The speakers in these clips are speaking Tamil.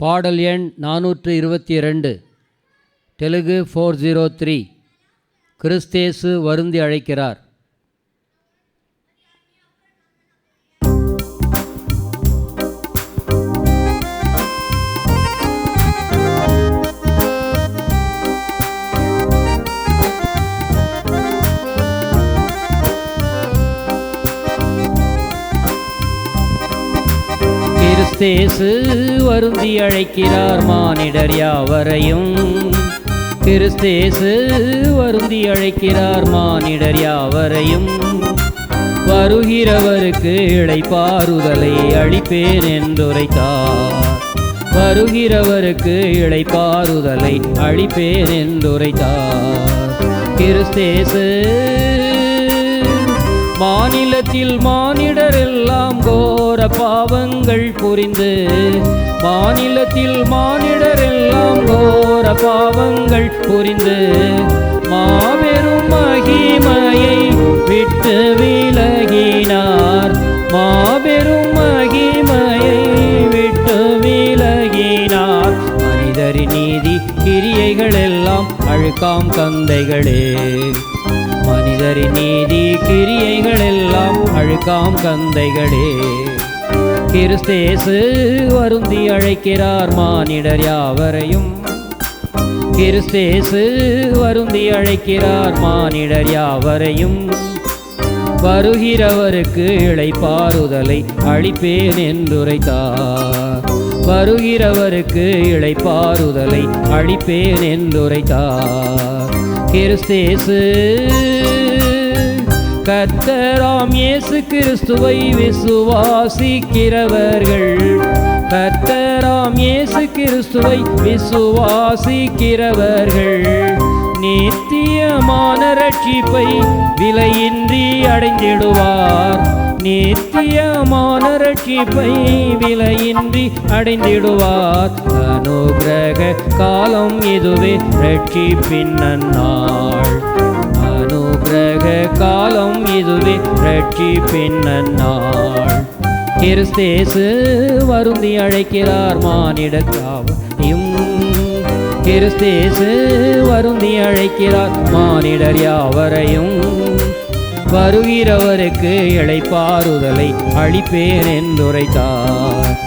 பாடல் எண் நானூற்று இருபத்தி இரண்டு தெலுங்கு ஃபோர் ஜீரோ த்ரீ கிறிஸ்தேசு வருந்தி அழைக்கிறார். கிறிஸ்தேசு வருந்தி அழைக்கிறார் மானிடர் யாவரையும். கிறிஸ்தேசு வருந்தி அழைக்கிறார் மானிடர் யாவரையும். வருகிறவருக்கு இழைப்பாறுதலை அளிப்பேன் என்றுரைத்தார். வருகிறவருக்கு இழைப்பாறுதலை அளிப்பேன் என்றுரைத்தார். கிறிஸ்தேசு மாநிலத்தில் மானிடர் எல்லாம் கோர பாவங்கள் புரிந்து. மாநிலத்தில் மானிடர் எல்லாம் கோர பாவங்கள் புரிந்து. மாபெரும் மகிமையை விட்டு விலகினார். மாபெரும் மகிமையை விட்டு விலகினார். மனிதரின் நீதி கிரியைகள் எல்லாம் அழுக்காம் கந்தைகளே மனிதரின் நீதி கிரியைகள் எல்லாம் அழுக்காம் கந்தைகளே. கிறிஸ்தேசு வருந்தி அழைக்கிறார் மானிடர் யாவரையும். கிறிஸ்தேசு வருந்தி அழைக்கிறார் மானிடர் யாவரையும். வருகிறவருக்கு இளைப்பாறுதலை அளிப்பேன் என்றுரைத்தார். வருகிறவருக்கு இழைப்பாறுதலை அளிப்பேன் என்றுரைத்தார். கிறிஸ்தேசு கத்தராம் இயேசு கிறிஸ்துவை விசுவாசிக்கிறவர்கள். கத்தராம் இயேசு கிறிஸ்துவை விசுவாசிக்கிறவர்கள். நித்தியமான ரட்சிப்பை விலையின்றி அடைந்திடுவார். நித்தியமான ரட்சிப்பை விலையின்றி அடைந்திடுவார். அனுகிரக காலம் இதுவே ரட்சிப்பின் நன்னாள். கிரக காலம் இதுவே. ரட்சிப்பின் நன்னாள் கிறிஸ்தேசு வருந்தி அழைக்கிறார் மானிடத்தாவையும் கிறிஸ்தேசு வருந்தி அழைக்கிறார் மானிடர் யாவரையும். வருகிறவருக்கு இழைப்பாறுதலை அளிப்பேன் என்றுரைத்தார்.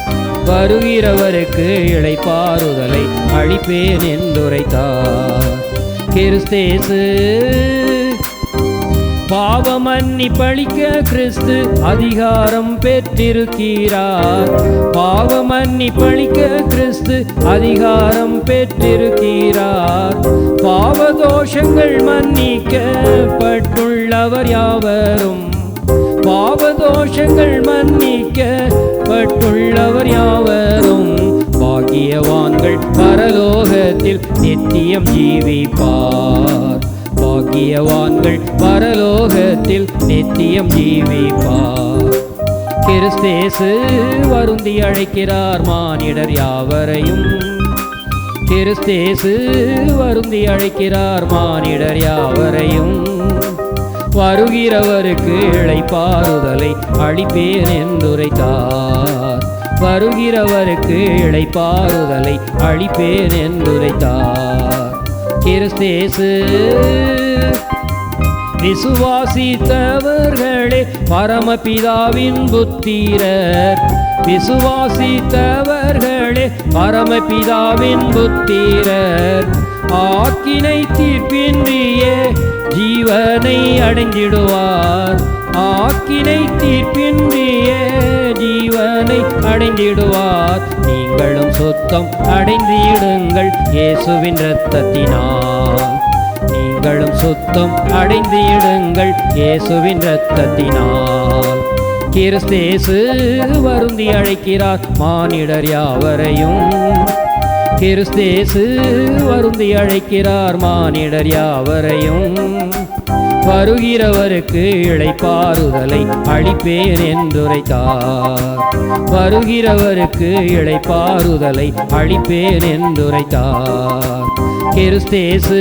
வருகிறவருக்கு இழைப்பாறுதலை அளிப்பேன் என்றுரைத்தார். கிறிஸ்தேசு பாவமன்னி பழிக்க கிறிஸ்து அதிகாரம் பெற்றிருக்கிறார். பாவமன்னி பழிக்க கிறிஸ்து அதிகாரம் பெற்றிருக்கிறார். பாவதோஷங்கள் மன்னிக்கப்பட்டுள்ளவர் யாவரும். பாவதோஷங்கள் மன்னிக்கப்பட்டுள்ளவர் யாவரும். பாக்கியவான்கள் பரலோகத்தில் நித்தியம் ஜீவிப்பார். பாக்கியவான்கள் பரலோகத்தில் நித்தியம் ஜீவிப்பார் கிறிஸ்தேசு வருந்தி அழைக்கிறார் மானிடர் யாவரையும். கிறிஸ்தேசு வருந்தி அழைக்கிறார் மானிடர் யாவரையும். வருகிறவருக்கு இழைப்பாறுதலை அளிப்பேன் என்றுரைத்தார். வருகிறவருக்கு இழைப்பாறுதலை அளிப்பேன் என்றுரைத்தார். கிறிஸ்தேசு விசுவாசித்தவர்களே பரமபிதாவின் புத்திரர். விசுவாசித்தவர்களே பரமபிதாவின் புத்திரர். ஆக்கினை தீர்ப்பின்றியே ஜீவனை அடைந்திடுவார். ஆக்கினை தீர்ப்பின்றியே ஜீவனை அடைந்திடுவார். நீங்களும் சுத்தம் அடைந்திடுங்கள் இயேசுவின் இரத்தத்தினால். நீங்களும் சுத்தம் அடைந்திடுங்கள் இயேசுவின் இரத்தத்தினால். கிறிஸ்தேசு வருந்தி அழைக்கிறார். மானிடர் யாவரையும் கிறிஸ்தேசு வருந்தி அழைக்கிறார் மானிடர் யாவரையும். வருகிறவருக்கு இழைப்பாறுதலை அளிப்பேன் என்றுரைத்தார். வருகிறவருக்கு இழைப்பாறுதலை அளிப்பேன் என்றுரைத்தார். கிறிஸ்தேசு